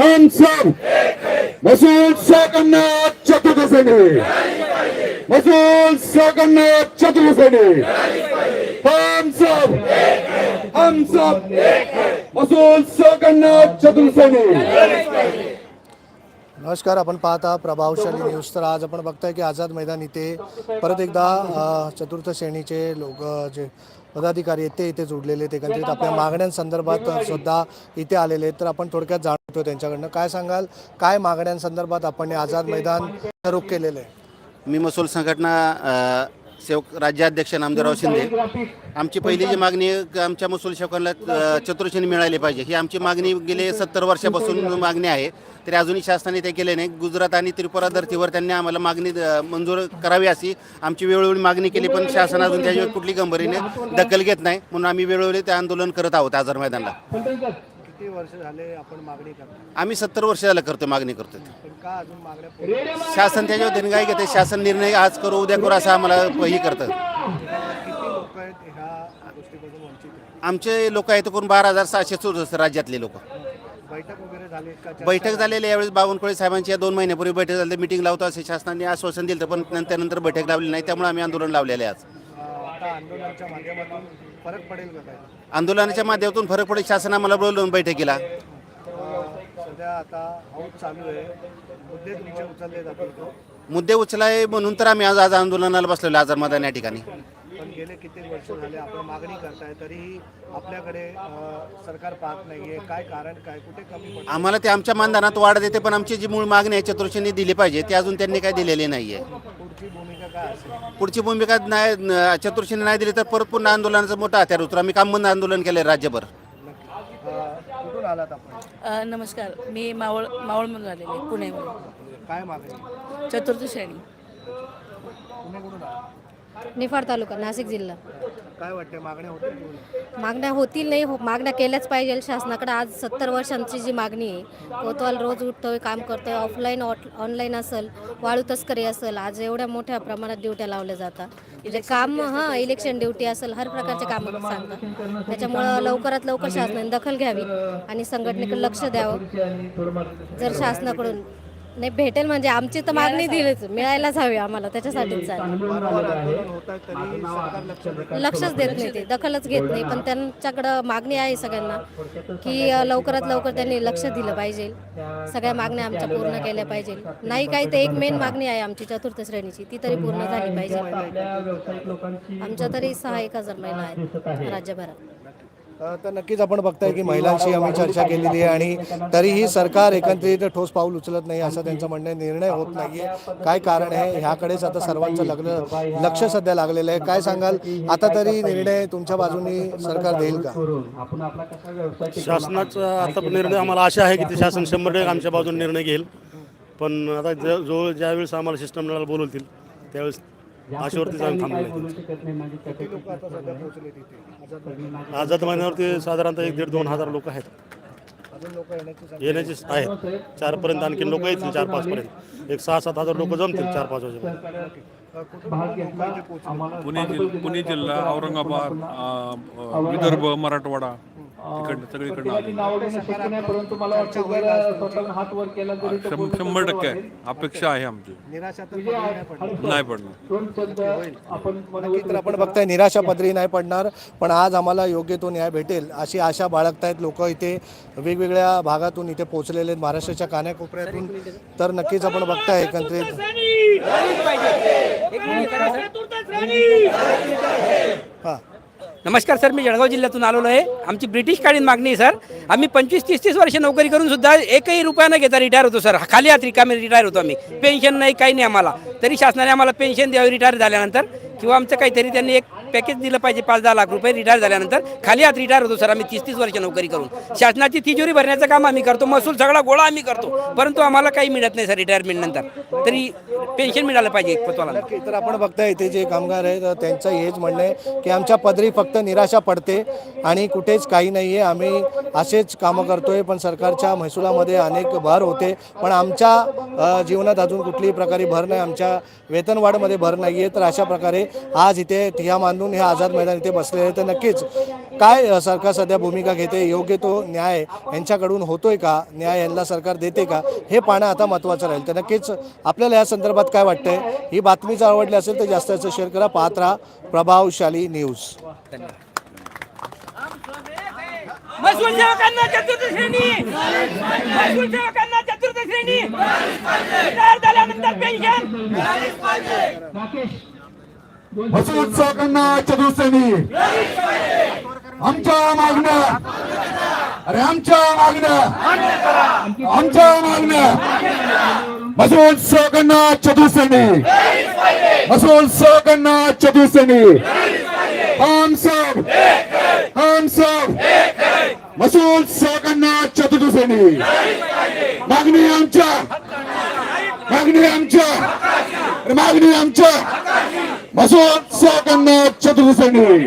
हम सब मसूद साकन्ना चतुर्सेनी मसूद साकन्ना चतुर्सेनी हम सब हम सब मसूद साकन्ना चतुर्सेनी नमस्कार आपण पाहता प्रभावशाली न्यूज. तर आज आपण बघताय की आझाद मैदान इथे परत एकदा चतुर्थ श्रेणीचे लोक जे पदाधिकारी आहेत ते इथे जोडलेले आहेत एकंदरीत आपल्या मागण्यांसंदर्भात सुद्धा इथे आलेले आहेत. तर आपण थोडक्यात जाणतो त्यांच्याकडनं. काय सांगाल? काय मागण्यांसंदर्भात आपण आझाद मैदान रोख केलेलं आहे? मी महसूल संघटना सेवक राज्याध्यक्ष नामदेवराव शिंदे. आमची पहिली जी मागणी आमच्या महसूल सेवकांना अ, चतुर्श्रेणी मिळाली पाहिजे. ही आमची मागणी गेले सत्तर वर्षापासून मागणी आहे. तरी अजूनही शासनाने ते केले नाही. गुजरात आणि त्रिपुरा धर्तीवर त्यांनी आम्हाला मागणी मंजूर करावी अशी आमची वेळोवेळी मागणी केली. पण शासन अजून त्याच्यावर कुठली गंभीरीने दखल घेत नाही. म्हणून आम्ही वेळोवेळी ते आंदोलन करत आहोत आझाद मैदानला. किती वर्ष झाले आपण मागणी करतो? आम्ही सत्तर वर्ष झालं करतो मागणी करतो पण का अजून मागण्या शासन त्याच्यावर दिनगाई घेते शासन निर्णय आज करू उद्या करू असं आम्हाला हे करतं किती लोक आहेत ह्या गोष्टीपासून वंचित आहे आमचे लोक आहेत एकूण बारा हजार सहाशे चौसष्ट राज्यातले लोक. बैठक वगैरे झाली का? चर्चा बैठक झालेली यावेळेस बावनकुळे साहेबांची या दोन महिन्यापूर्वी बैठक झाली मिटिंग लावतो असे शासनाने आश्वासन दिलं पण नंतर नंतर बैठक लावली नाही त्यामुळे आम्ही आंदोलन लावलेले आहे आज. अ, आता आंदोलनाच्या माध्यमातून फरक पडेल का काय? आंदोलनाच्या माध्यमातून फरक पडेल. शासन आम्हाला बोलवून बैठकीला. सध्या आता चालू आहे. मुद्दे तुमचे उचलले जातील का? मुद्दे उचलाय म्हणून तर आम्ही आज आज आंदोलनाला बसलेलो आझाद मैदान या ठिकाणी. पण गेले किती वर्ष झाले आपण मागणी करताय तरीही आपल्याकडे सरकार पाहत नाहीये. काय कारण काय कुठे कमी पडतं? आम्हाला ते आमच्या मानधनात वाढ देते पण आमची जी मूळ मागणी आहे चतुर्षीने दिली पाहिजे ती अजून त्यांनी काय दिलेली नाही आहे पुढची भूमिका काय असेल? पुढची भूमिका नाही न- नाही दिली तर परत पुन्हा आंदोलनाचं मोठं हत्यार उतर आम्ही काम बंद आंदोलन केलं राज्यभर. नक्की. अ, कुठून आलात आपण? अ, नमस्कार. मी मावळ मावळमधून आलेले आहे, पुण्यामधून काय मागणी? चतुर्थ श्रेणी. पुणे कुठून आलात? निफाड तालुका नाशिक जिल्हा. काय वाटते मागण्या होतील? मागण्या होतील नाही हो मागण्या केल्याच पाहिजे. शासनाकडे आज सत्तर वर्षांची जी मागणी आहे कोतवाल रोज उठतोय काम करतोय ऑफलाईन ऑनलाईन असेल वाळू तस्करी असेल आज एवढ्या मोठ्या प्रमाणात ड्युट्या लावल्या जातात. म्हणजे काम हां इलेक्शन ड्युटी असेल हर प्रकारचे कामं सांगतात. त्याच्यामुळं लवकरात लवकर शासनाने दखल घ्यावी आणि संघटनेकडे लक्ष द्यावं. जर शासनाकडून नाही भेटेल म्हणजे आमची तर मागणी दिलीच. मिळायलाच हवी आम्हाला त्याच्यासाठीच चालेल. वारंवार आंदोलन होत आहे तरी सरकार लक्ष देत नाही. लक्षच देत नाही ते दखलच घेत नाही. पण त्यांच्याकडं मागणी आहे सगळ्यांना की अ, लवकरात लवकर त्यांनी लक्ष दिलं पाहिजे. सगळ्या मागण्या आमच्या पूर्ण केल्या पाहिजे. नाही काही तर एक मेन मागणी आहे आमची चतुर्थ श्रेणीची. ती तरी पूर्ण झाली पाहिजे. आमच्या तरी सहा एक हजार महिला आहेत राज्यभरात. तर नक्कीच आपण बघताय की महिलांशी आम्ही चर्चा केलेली आहे आणि तरीही सरकार एकत्रित ठोस पाऊल उचलत नाही असं त्यांचं म्हणणं आहे. निर्णय होत नाहीये. काय कारण आहे? ह्याकडेच आता सर्वांचं लग्न लक्ष सध्या लागलेलं आहे. काय सांगाल? आता तरी निर्णय तुमच्या बाजूनी सरकार देईल का? शासनाचा आता निर्णय आम्हाला आशा आहे की ते शासन शंभर टक्के आमच्या बाजूने निर्णय घेईल. पण आता जो ज्यावेळेस आम्हाला सिस्टमला बोलवतील त्यावेळेस आशेवरतीच आम्ही थांबलो किती लोक आता सध्या पोहोचले तिथे आझाद महिन्यावरती साधारणतः एक दीड दोन हजार लोक आहेत. अजून लोक येण्याची आहेत. चारपर्यंत आणखी लोक येतील चार पाचपर्यंत एक सहा सात हजार लोक जमतील चार पाच वाजेपर्यंत. पोहोचले पुणे जिल्हा पुणे जिल्हा औरंगाबाद विदर्भ मराठवाडा. इकडनं सगळीकडनं आले. शं- शंभर टक्के आहे. अपेक्षा आहे आमची. निराशा तर नाही पडणार. नक्की तर आपण बघताय निराशा पदरी नाही पडणार पण आज आम्हाला योग्य तो न्याय भेटेल अशी आशा बाळगतायत लोक इथे वेगवेगळ्या भागातून इथे पोहोचलेले आहेत महाराष्ट्राच्या कानाकोपऱ्यातून. तर नक्कीच आपण बघताय एकत्रित हा. नमस्कार सर मी जळगाव जिल्ह्यातून आलेलो आहे. आमची ब्रिटिश काळीन मागणी आहे सर. आम्ही पंचवीस तीस तीस वर्ष नोकरी करून सुद्धा एकही रुपया न घेता रिटायर होतो सर. खाली आत रिकामी रिटायर होतो आम्ही. पेन्शन नाही काही नाही आम्हाला. तरी शासनाने आम्हाला पेन्शन द्यावी रिटायर झाल्यानंतर किंवा आमचं काहीतरी त्यांनी एक पॅकेज दिलं पाहिजे पाच दहा लाख रुपये रिटायर झाल्यानंतर खाली आत रिटायर होतो सर आम्ही तीस तीस वर्ष नोकरी करून. शासनाची तिजोरी भरण्याचं काम आम्ही करतो महसूल सगळा गोळा आम्ही करतो. परंतु आम्हाला काही मिळत नाही सर रिटायरमेंट नंतर. तरी पेन्शन मिळालं पाहिजे एक तर आपण बघताय इथे जे कामगार आहेत त्यांचं हेच म्हणणं आहे की आमच्या पदरी फक्त निराशा पडते आणि कुठेच काही नाही आहे आम्ही असेच कामं करतोय पण सरकारच्या महसुलामध्ये अनेक भर होते. पण आमच्या जीवनात अजून कुठलीही प्रकारे भर नाही. आमच्या वेतनवाढमध्ये भर नाही आहे तर अशा प्रकारे आज इथे ठिया मांडून म्हणून हे आझाद मैदान इथे बसलेले आहे. तर नक्कीच काय सरकार सध्या भूमिका घेते योग्य तो न्याय यांच्याकडून होतोय का? न्याय यांना सरकार देते का? हे पाहणं आता महत्त्वाचं राहील. तर नक्कीच आपल्याला या संदर्भात काय वाटतंय? ही बातमी जर आवडली असेल तर जास्त जास्त शेअर करा. पाहत राहा प्रभावशाली न्यूज महसूल सेवकांना चतुर्थ श्रेणी. महसूल सेवकांना चतुर्थ श्रेणी. रिटायर झाल्यानंतर पेन्शन महसूल सेवकांना चतुर्सेनी आमच्या मागण्या अरे आमच्या मागण्या आमच्या मागण्या. महसूल सेवकांना चतुर्सेनी महसूल सेवकांना चतुर्सेनी हम सब हम सब महसूल सेवकांना चतुर्सेनी मागणी आमच्या मागणी आमच्या मागणी आमच्या. महसूल सेवकांना चतुर्सेनी